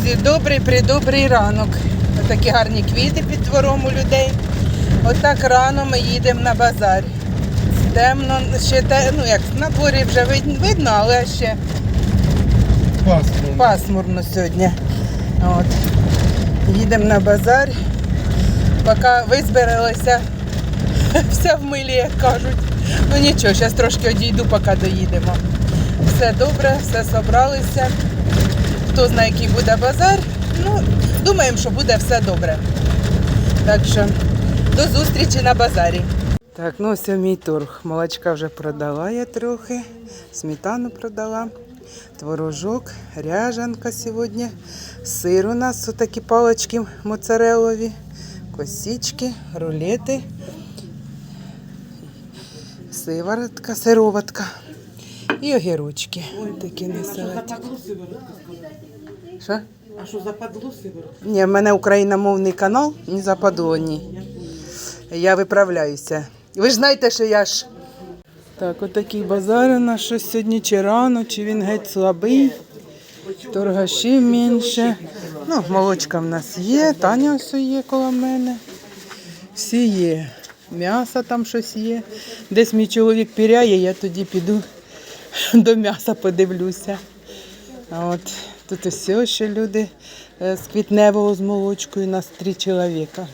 Друзі, добрий придобрий ранок. Такі гарні квіти під двором у людей. Отак рано ми їдемо на базар. Темно, ще те, ну як на дворі вже видно, але ще Паспорт. пасмурно сьогодні. От. Їдемо на базар. Поки визбиралися, вся в милі, як кажуть. Ну нічого, зараз трошки одійду, поки доїдемо. Все добре, все зібралися. Хто знає, який буде базар. Ну, думаємо, що буде все добре. Так що до зустрічі на базарі. Так, ну ось мій торг. Молочка вже продала я трохи, сметану продала, творожок, ряжанка сьогодні, сир у нас отакі палочки моцарелові, косички, рулети, сиворотка, сироватка і огірочки. Ось такі скоро. Що? А що западло сиворотка? Ні, в мене україномовний канал, не западло ні. Я виправляюся. Ви ж знаєте, що я ж. Так, отакий базар у нас щось сьогодні чи рано, чи він геть слабий. Торгашів менше. Ну, молочка в нас є, Таня ось є коло мене. Всі є. М'ясо там щось є. Десь мій чоловік піряє, я тоді піду до м'яса подивлюся. От тут усе ще люди е, з квітневого з молочкою нас три чоловіка.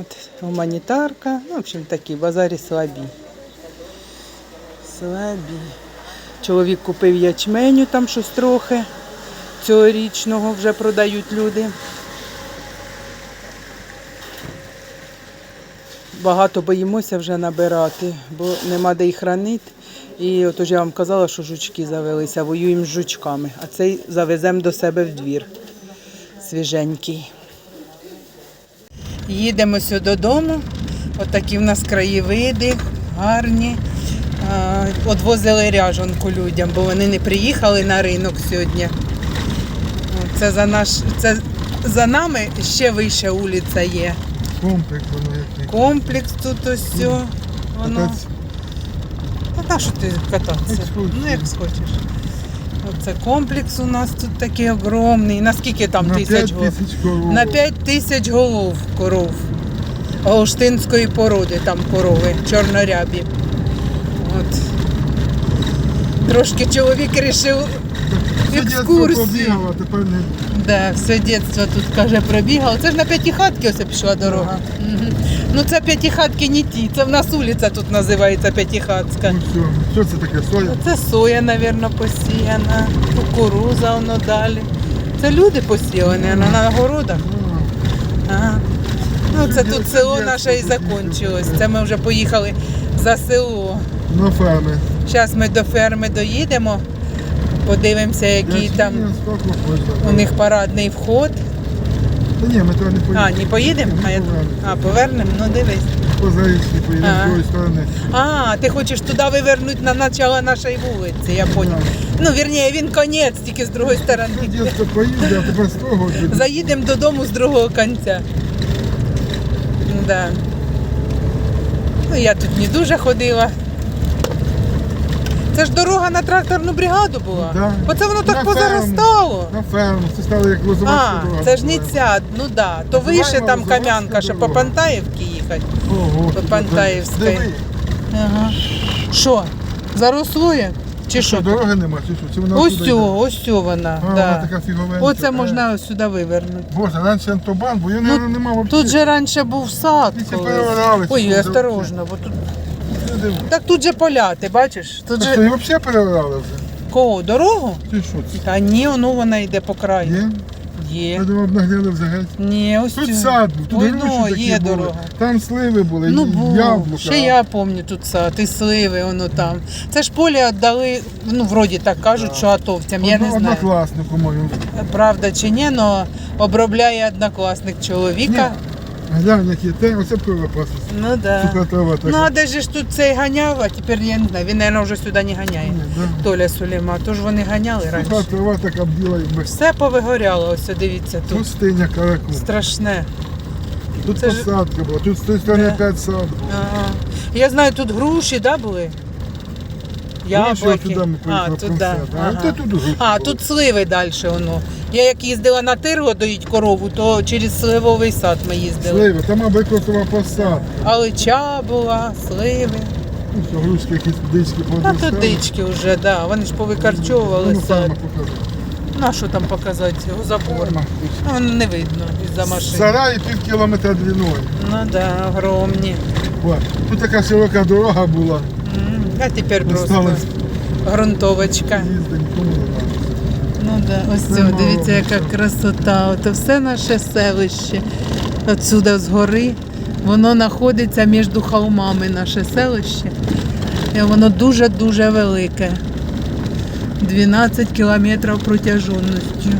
От, гуманітарка, ну, в общем, такі базарі слабі. Слабі. Чоловік купив ячменю, там щось трохи цьогорічного вже продають люди. Багато боїмося вже набирати, бо нема де їх хранити. І отож я вам казала, що жучки завелися, воюємо з жучками, а цей завеземо до себе в двір. Свіженький. Їдемо сюди додому. Отакі в нас краєвиди, гарні. Одвозили ряжанку людям, бо вони не приїхали на ринок сьогодні. Це за наш, це за нами ще вища вулиця є. Комплекс воно який. Комплекс тут ось. Воно. Та що ти кататися? Ну як схочеш. Оце комплекс у нас тут такий огромний. Наскільки там На тисяч голов? На 5 тисяч голов коров. Голштинської породи там корови, чорнорябі. От. Трошки чоловік вирішив екскурсію. тепер не Да, все дитинство тут каже пробігало. Це ж на п'ятихатки ось пішла дорога. Мгм. Ну це п'ятихатки не ті. Це в нас вулиця тут називається п'ятихатська. ну все. Що це таке? Соя? Це соя, мабуть, посіяна, кукуруза воно далі. Це люди посіяні, а на городах. Ага. Ну, це тут село наше і закінчилось. Це ми вже поїхали за село. На ферми. Зараз ми до ферми доїдемо, подивимося, який там у них парадний вход. Та ні, ми туди не поїдемо. А, не поїдемо? А, я... а повернемо? Ну дивись. По поїдемо з тої сторони. А, ти хочеш туди вивернути на начало нашої вулиці, я понял. Ну, вірніше, він конець, тільки з другої сторони. Дитинство поїде, а тепер з того. Заїдемо додому з другого кінця. Да. Ну, я тут не дуже ходила. Це ж дорога на тракторну бригаду була. Да. Оце воно так На ферму. позаростало. На ферму. Це стало як лозовацька А, дорога. це ж не ця, ну да. То Називаємо вище там Лозовацька кам'янка, що по дорога. Пантаївці їхати. Ого, По Пантаївській. Диви, Ага. Що? Заросло є? Чи що що? дороги нема, чи що? Чи вона Ось цю, йде? ось цю вона. А, да. вона така фіговенька. Оце можна ось сюди вивернути. Боже, раніше автобан, бо його, Ну, мабуть, нема взагалі. Тут же раніше був сад. І це колись. переорали, Ой, це осторожно, бо тут. Диви. Так тут же поля, ти бачиш? Тут Так що, же взагалі переорали вже? кого? Дорогу? Ти що це? Та ні, ну вона йде по краю. Є? Є. Я думав, нагляли взагалі. Ні, ось Тут цю. сад був, тут Ой, груші ну, такі є були. дорога. Там сливи були, Ну, був. яблука. Ще я пам'ятаю тут сад, і сливи, воно там. Це ж поле віддали, ну, вроді так кажуть, що атовцям, я не Одно- знаю. Однокласнику моєму. Правда чи ні, але обробляє однокласник чоловіка. Глянь, які те, оце пиво просто. Ну да. Така. Ну а де ж ж тут цей ганяв, а тепер я не знаю, він, мабуть, вже сюди не ганяє. Ні, да. Толя Сулейма, тож вони ганяли раніше. Суха трава така бділа, якби. Все повигоряло, ось дивіться тут. Пустиня караку. Страшне. Тут це ж- посадка була, тут з тої сторони Да. п'ять сад. Ага. Я знаю, тут груші, да, були? Яблуки. туди ми А, туди. концерт. А Ага. ти туди А, тут сливи далі воно. Я як їздила на тирго доїть корову, то через сливовий сад ми їздили. Сливи, там абрикосова посадка. Алича була, сливи. Ну, що, грушки якісь дички Та то дички вже, да. Вони ж Ну, повикарчовувалися. ферма покажи. На що там показати? Його забор. Ферма. Ну, не видно із-за машини. Сарай пів кілометра длиною. Ну да, огромні. О, Тут така широка дорога була. А тепер просто Осталось грунтовочка. Ну да, ось Нема дивіться, яка нічого. красота. Ото все наше селище. Отсюда згори. Воно знаходиться між холмами, наше селище. І воно дуже-дуже велике. 12 кілометрів протяженістю.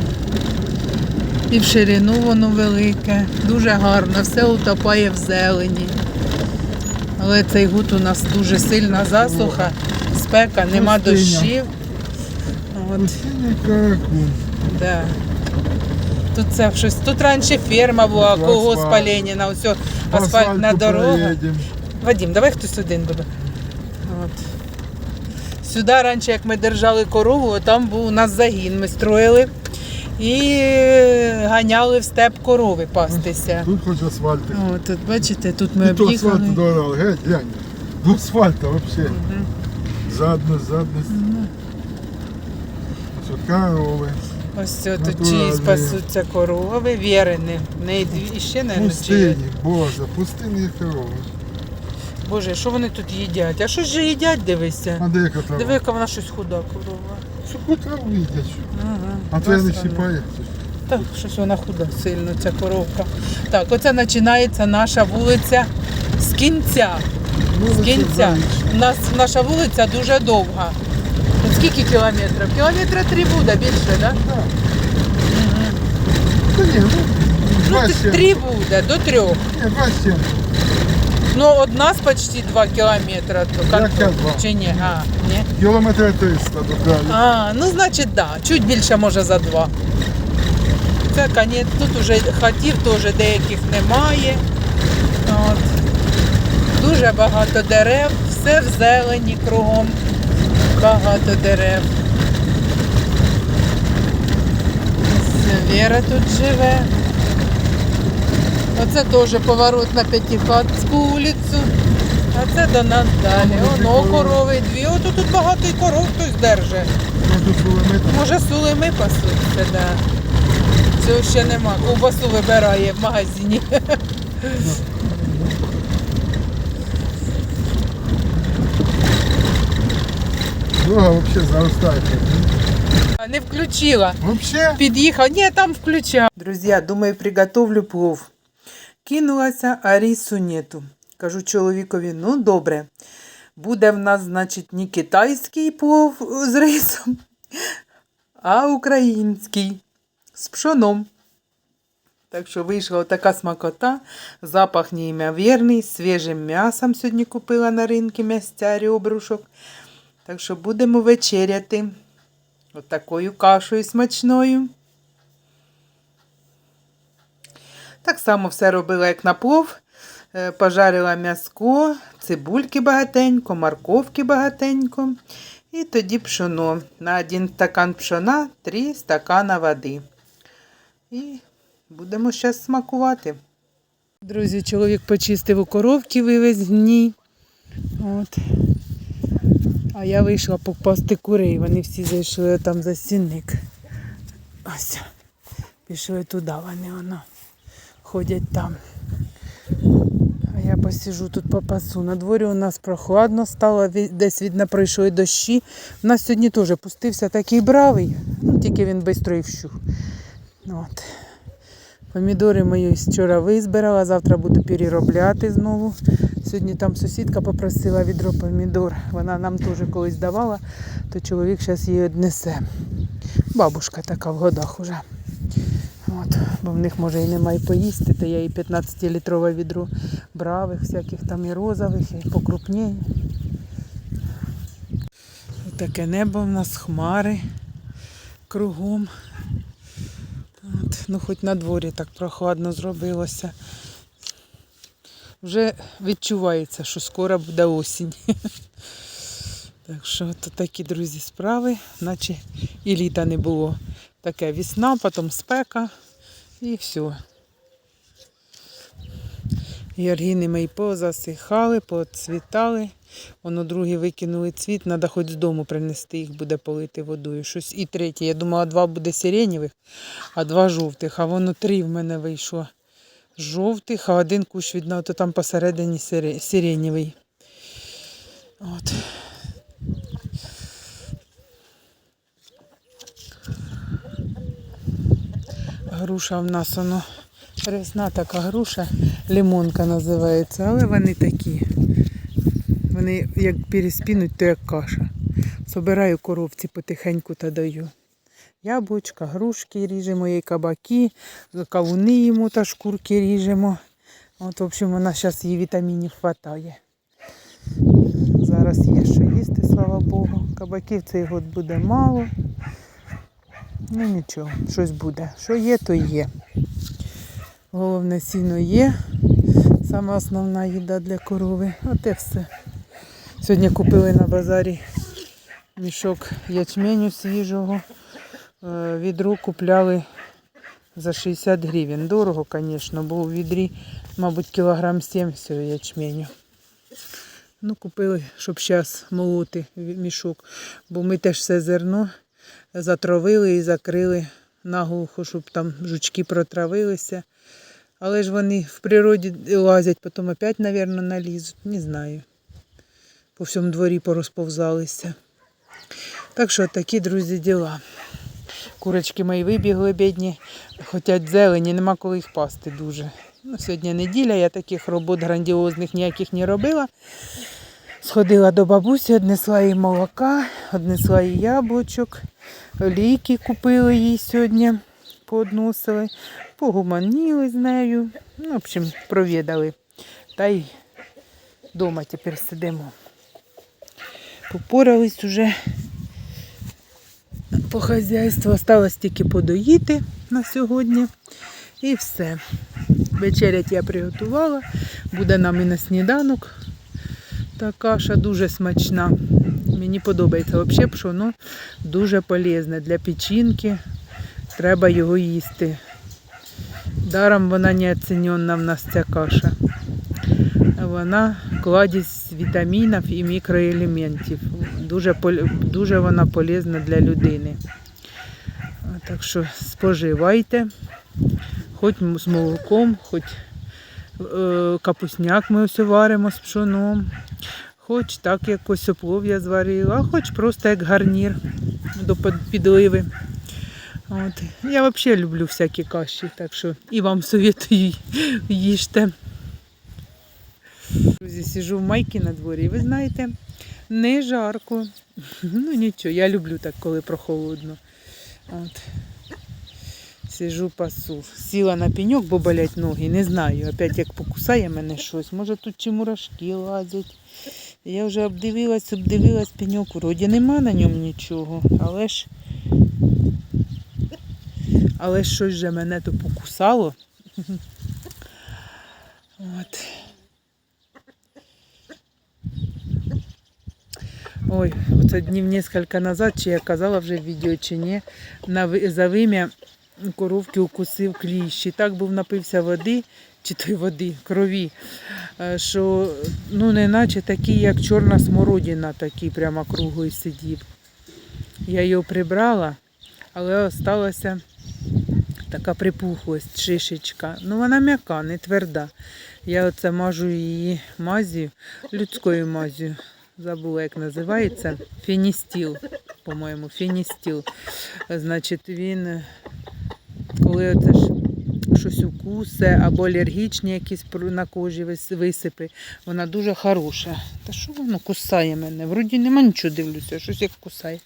І в ширину воно велике. Дуже гарно, все утопає в зелені. Але цей год у нас дуже сильна засуха, спека, нема дощів. От. Да. Тут це щось. Тут раніше ферма була, асфальт. Леніна, ось асфальтна дорога. Вадим, давай хтось один буде. От. Сюди раніше, як ми держали корову, там був у нас загін. Ми строїли і ганяли в степ корови пастися. Тут хоч асфальтик. От, тут, бачите, тут ми І то об'їхали. дорали, геть, глянь. До асфальту взагалі. Мгм. Задність, задність. Ось корови. Ось це тут Натуральні. чиїсь пасуться корови, вірені. В неї дві, ще, чиї. Пустині, боже, пустинні корови. Боже, що вони тут їдять? А що ж їдять, дивися? А де яка трава? Диви, яка вона щось худа корова. Суку траву їдять. Ага, А то я не красава. щипаю. Так, щось вона худа сильно, ця коровка. Так, оце починається наша вулиця з кінця. З кінця. У нас наша вулиця дуже довга. От скільки кілометрів? Кілометра три буде більше, так? Да? Та ні, ну, Ну, два три буде, до трьох. Ні, два ще. Ну, од нас почти два кілометри. То Яке два? Чи ні? А, ні. Кілометра 300 до краю. А, ну значить, да. Чуть більше може за два. Це конець. Тут уже хатів теж деяких немає. От. Дуже багато дерев, все в зелені кругом. Багато дерев. Ось Віра тут живе. Оце теж поворот на П'ятихатську вулицю. А це до нас далі. Оно корови дві. Ото тут багато і коров хтось держить. Ну. Може, сулими пасуться, да. Цього ще нема. Ковбасу вибирає в магазині. Дорога взагалі заростає. Не включила. Взагалі? Під'їхав. Ні, там включав. Друзі, думаю, приготовлю плов. Кинулася, а рису нету. Кажу чоловікові, ну добре. Буде в нас, значить, не китайський плов з рисом, а український з пшоном. Так що вийшла така смакота, запах неймовірний, свіжим м'ясом сьогодні купила на ринку м'ястя ребрушок. Так що будемо вечеряти. От такою кашею смачною. Так само все робила, як на плов. Е, Пожарила м'яско, цибульки багатенько, морковки багатенько. І тоді пшоно. На один стакан пшона, три стакана води. І будемо зараз смакувати. Друзі, чоловік почистив у коровки, вивез гній. От. А я вийшла попасти курей. Вони всі зайшли там за стінник. Ось. Пішли туди, вони воно. Ходять там. А я посижу тут попасу. На дворі у нас прохладно стало, десь видно пройшли дощі. У нас сьогодні теж пустився такий бравий, ну, тільки він швидко і вщух. От. Помідори мої вчора визбирала, завтра буду переробляти знову. Сьогодні там сусідка попросила відро помідор. Вона нам теж колись давала, то чоловік зараз її віднесе. Бабушка така в годах уже. От, бо в них може і немає поїсти, то я їй 15-літрове відро бравих, всяких там і розових, і покрупніє. Таке небо в нас хмари кругом. От, ну, хоч на дворі так прохладно зробилося. Вже відчувається, що скоро буде осінь. Так що то такі, друзі, справи, наче і літа не було. Таке весна, потім спека і все. Георгіни й позасихали, поцвітали. Воно другі викинули цвіт, треба хоч з дому принести, їх буде полити водою. Щось і третє. Я думала, два буде сиренєвих, а два жовтих. А воно три в мене вийшло жовтих, а один кущ видно, то там посередині сире- сиренєвий. От. Груша в нас воно рясна така груша, лимонка називається, але вони такі. Вони як переспінуть, то як каша. Собираю коровці потихеньку та даю. Яблучка, грушки ріжемо, і кабаки, кавуни йому та шкурки ріжемо. От, в общем, нас зараз її вітамінів вистачає. Зараз є що їсти, слава Богу. Кабаків цей год буде мало. Ну нічого, щось буде. Що є, то є. Головне сіно є. Саме основна їда для корови. От і все. Сьогодні купили на базарі мішок ячменю свіжого. Е, Відро купляли за 60 гривень. Дорого, звісно, бо у відрі, мабуть, кілограм 7 всього ячменю. Ну, купили, щоб зараз молоти мішок, бо ми теж все зерно затравили і закрили наглухо, щоб там жучки протравилися. Але ж вони в природі лазять, потім опять, мабуть, налізуть. Не знаю. По всьому дворі порозповзалися. Так що такі, друзі, діла. Курочки мої вибігли, бідні, хотять зелені, нема коли їх пасти дуже. Ну, сьогодні неділя, я таких робот грандіозних ніяких не робила. Сходила до бабусі, однесла їй молока, однесла їй яблучок, ліки купили їй сьогодні, поодносили, погуманіли з нею. Ну, в общем, провідали. Та й вдома тепер сидимо. Попорались уже по хазяйству. Осталось тільки подоїти на сьогодні. І все. Вечерять я приготувала. Буде нам і на сніданок. Та каша дуже смачна. Мені подобається. Взагалі пшоно дуже полезне для печінки. Треба його їсти. Даром вона не оцінена в нас ця каша. Вона кладість вітамінів і мікроелементів. Дуже, дуже вона полезна для людини. Так що споживайте, хоч з молоком, хоч капусняк ми ось варимо з пшоном, хоч так якось оплов зварила, а хоч просто як гарнір до підливи. От. Я взагалі люблю всякі каші, так що і вам советую їжте. Друзі, сижу в майці на дворі, і ви знаєте, не жарко. Ну нічого, я люблю так, коли прохолодно. От. Сижу пасу. Сіла на пеньок, бо болять ноги. Не знаю. Опять як покусає мене щось. Може тут чи мурашки лазять. Я вже обдивилась, обдивилась пеньок. Вроді нема на ньому нічого. Але ж. Але щось же мене то покусало. От. Ой, оце днів кілька назад, чи я казала вже в відео, чи ні, на за вим'я коровки укусив кліщ. І так був напився води, чи той води, крові, е, що ну не наче такий, як чорна смородина, такий прямо круглий сидів. Я його прибрала, але осталася така припухлость, шишечка. Ну вона м'яка, не тверда. Я оце мажу її мазю, людською мазю. Забула, як називається. Фіністіл, по-моєму, фіністіл. Значить, він, коли оце ж щось укусе або алергічні якісь на кожі висипи, вона дуже хороша. Та що воно кусає мене? Вроді нема нічого дивлюся, щось як кусає.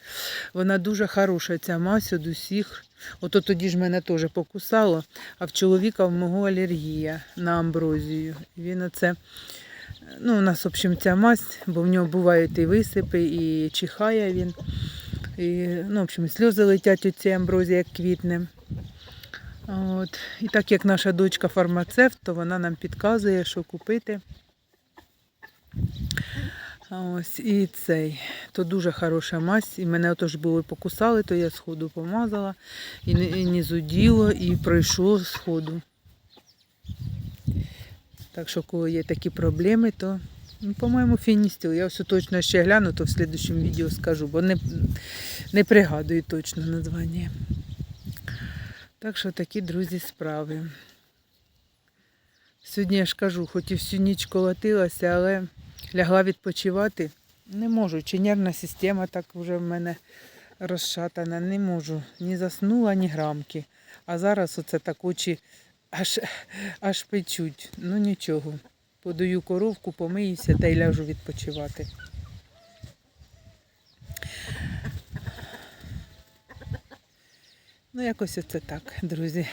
Вона дуже хороша, ця мазь від усіх. Ото тоді ж мене теж покусало, а в чоловіка в мого алергія на амброзію. Він оце, ну, у нас, в общем, ця мазь, бо в нього бувають і висипи, і чихає він. І, ну, в общем, сльози летять у цій амброзії, як квітне. От. І так як наша дочка фармацевт, то вона нам підказує, що купити. Ось і цей. То дуже хороша мазь. І мене отож були покусали, то я сходу помазала. І і не зуділо, і пройшло сходу. Так що, коли є такі проблеми, то, ну, по-моєму, фіністіл. Я все точно ще гляну, то в слідчому відео скажу, бо не, не пригадую точно названня. Так що такі, друзі, справи. Сьогодні я ж кажу, хоч і всю ніч колотилася, але лягла відпочивати. Не можу. Чи нервна система так вже в мене розшатана. Не можу. Ні заснула, ні грамки. А зараз оце так очі аж, аж печуть. Ну нічого. Подаю коровку, помиюся та й ляжу відпочивати. Ну, якось оце так, друзі.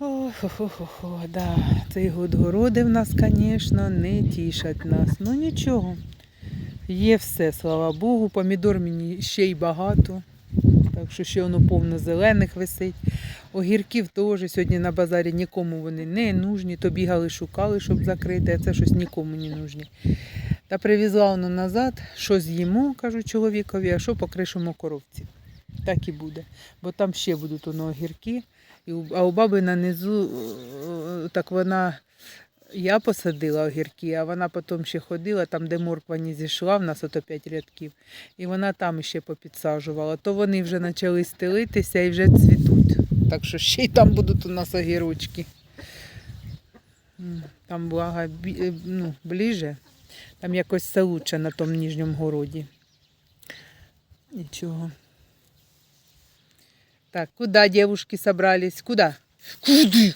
Ох, да. Цей год городи в нас, звісно, не тішать нас. Ну нічого. Є все, слава Богу. Помідор мені ще й багато. Що ще воно повно зелених висить. Огірків теж сьогодні на базарі нікому вони не нужні. То бігали, шукали, щоб закрити, а це щось нікому не нужні. Та привезла воно назад, що з'їмо, кажу чоловікові, а що покришимо коровці. Так і буде. Бо там ще будуть воно огірки. А у баби на низу, е, так вона, я посадила огірки, а вона потім ще ходила, там, де морква не зійшла, в нас ото 5 рядків, і вона там ще попідсаджувала. То вони вже почали стелитися і вже цвітуть. Так що ще й там будуть у нас огірочки. Там блага е, ну, ближе, там якось все лучше на тому ніжньому городі. Нічого. Так, куда девушки собрались? Куда? Куди?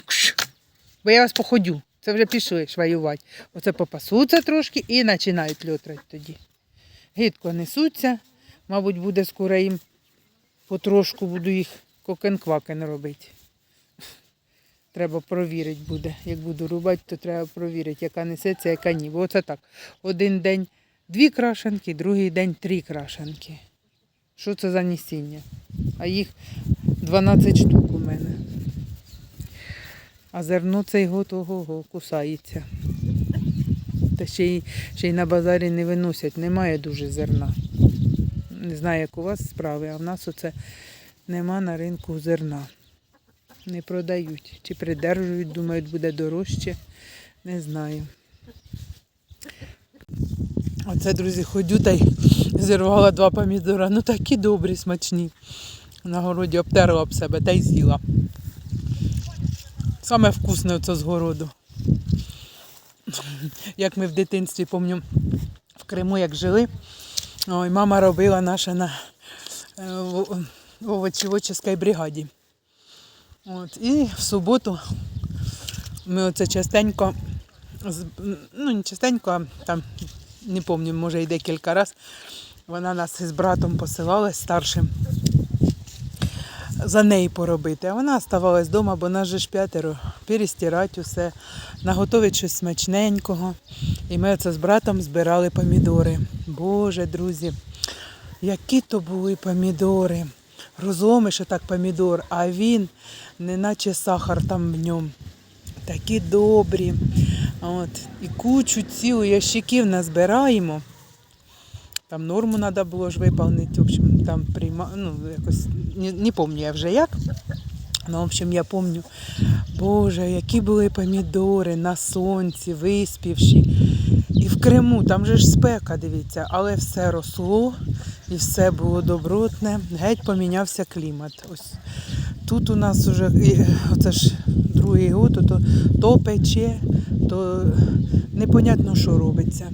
Бо я вас походю. Це вже пішли ж воювати. Оце попасуться трошки і починають льотрати тоді. Гидко несуться. Мабуть, буде скоро їм потрошку буду їх кокен-квакен робити. Треба провірити буде. Як буду рубати, то треба провірити, яка несеться, яка ні. Бо оце так. Один день дві крашенки, другий день три крашенки. Що це за несіння? А їх 12 штук. А зерно цей год ого-го, кусається. Та ще й, ще й на базарі не виносять, немає дуже зерна. Не знаю, як у вас справи, а в нас оце нема на ринку зерна. Не продають. Чи придержують, думають, буде дорожче. Не знаю. Оце, друзі, ходю та й зірвала два помідора. Ну такі добрі, смачні. На городі обтерла об себе та й з'їла. Саме вкусне оце з городу. Як ми в дитинстві, пам'ятаю, в Криму як жили, ой, мама робила наша на е, овочеводчій бригаді. От, і в суботу ми оце частенько, ну не частенько, а там не пам'ятаю, може і декілька разів, вона нас із братом посилала старшим за неї поробити. А вона оставалась вдома, бо нас же ж п'ятеро. Перестирати усе, наготовити щось смачненького. І ми оце з братом збирали помідори. Боже, друзі, які то були помідори. Розломиш так помідор, а він неначе сахар там в ньому. Такі добрі. От. І кучу цілу ящиків назбираємо. Там норму треба було ж виповнити. В общем, там прийма... ну, якось не, не пам'ятаю я вже як. Ну, в общем, я пам'ятаю, Боже, які були помідори на сонці, виспівші. І в Криму, там же ж спека, дивіться, але все росло і все було добротне. Геть помінявся клімат. Ось тут у нас уже і, оце ж другий год, то, то пече, то непонятно, що робиться.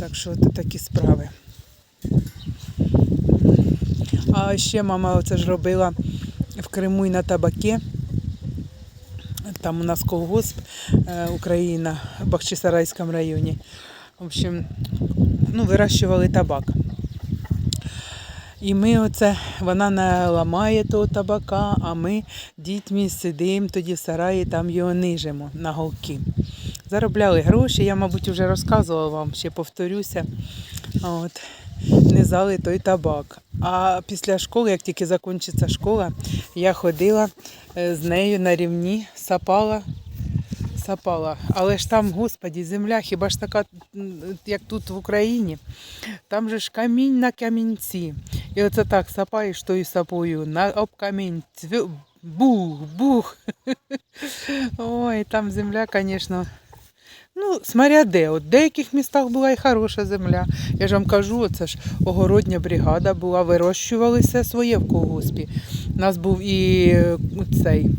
Так що це такі справи. А ще мама оце ж робила в Криму і на табаке. Там у нас колгосп е, Україна в Бахчисарайському районі. В общем, ну, вирощували табак. І ми оце, вона наламає того табака, а ми дітьми сидимо тоді в сараї, там його нижимо на голки. Заробляли гроші, я, мабуть, вже розказувала вам, ще повторюся. От. Низали той табак. А після школи, як тільки закінчиться школа, я ходила е, з нею на рівні, сапала сапала. Але ж там, господі, земля хіба ж така, як тут в Україні. Там же ж камінь на камінці. І оце так сапаєш тою сапою на об камінь. Бух, бух. Ой, там земля, звісно. Ну, смотря де. От в деяких містах була і хороша земля. Я ж вам кажу, це ж огородня бригада була, вирощувалися своє в колгоспі. У нас був і е, цей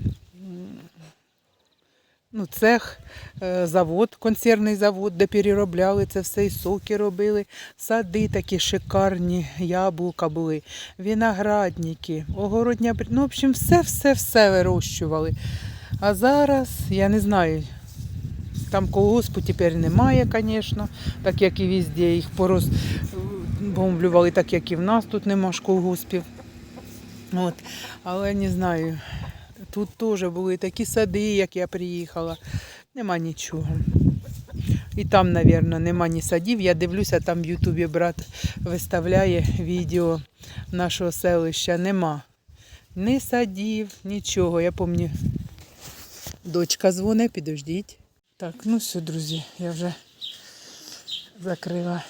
ну, цех, е, завод, консервний завод, де переробляли це все, і соки робили, сади такі шикарні, яблука були, виноградники, огородня бри- Ну, в общем, все-все-все вирощували. А зараз, я не знаю, там колгоспу тепер немає, звісно, так як і везде. Їх порозбомблювали, так як і в нас тут нема ж колгоспів. От. Але не знаю, тут теж були такі сади, як я приїхала. Нема нічого. І там, мабуть, нема ні садів. Я дивлюся, там в Ютубі брат виставляє відео нашого селища. Нема ні садів, нічого. Я пам'ятаю, дочка дзвонить, підождіть. Так, ну все, друзі, я вже закрила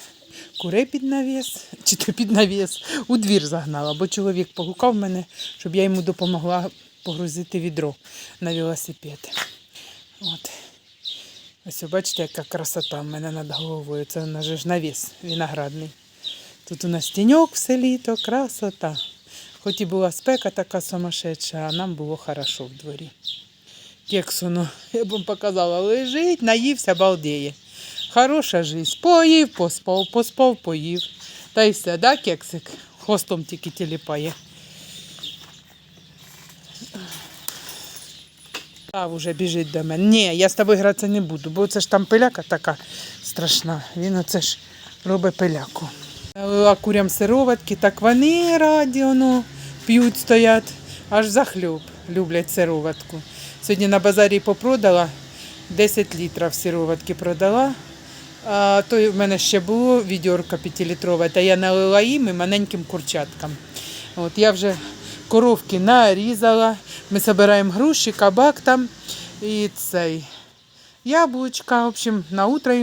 курей під навіс, чи то під навіс, у двір загнала, бо чоловік погукав мене, щоб я йому допомогла погрузити відро на велосипед. От. Ось бачите, яка красота в мене над головою. Це у нас ж навіс виноградний. Тут у нас тіньок все літо, красота. Хоч і була спека така сумасшедша, а нам було хорошо в дворі. Кексону, я б вам показала, лежить, наївся, балдіє. Хороша жизнь. Поїв, поспав, поспав, поїв. Та й все, да, кексик? Хвостом тільки тіліпає. А вже біжить до мене. Ні, я з тобою гратися не буду, бо це ж там пиляка така страшна. Він оце ж робить пиляку. Налила курям сироватки, так вони раді, воно, п'ють, стоять, аж захлюб, люблять сироватку. Сьогодні на базарі попродала, 10 літрів сироватки продала. А то в мене ще було відьорка 5-літрове, та я налила їм і маленьким курчаткам. От я вже коровки нарізала. Ми збираємо груші, кабак там і цей. Яблучка, в общем, на утро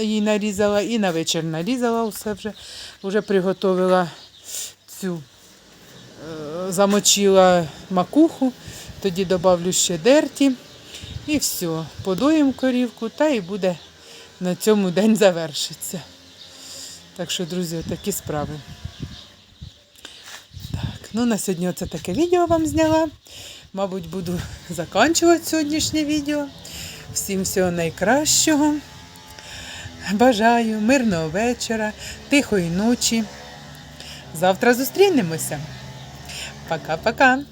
їй нарізала і на вечір нарізала все вже. Вже приготувала цю, е, замочила макуху, тоді додавлю ще дерті. І все, подоїм корівку, та і буде на цьому день завершиться. Так що, друзі, такі справи. Так, ну на сьогодні це таке відео вам зняла. Мабуть, буду закінчувати сьогоднішнє відео. Всім всього найкращого. Бажаю мирного вечора, тихої ночі. Завтра зустрінемося. Пока-пока.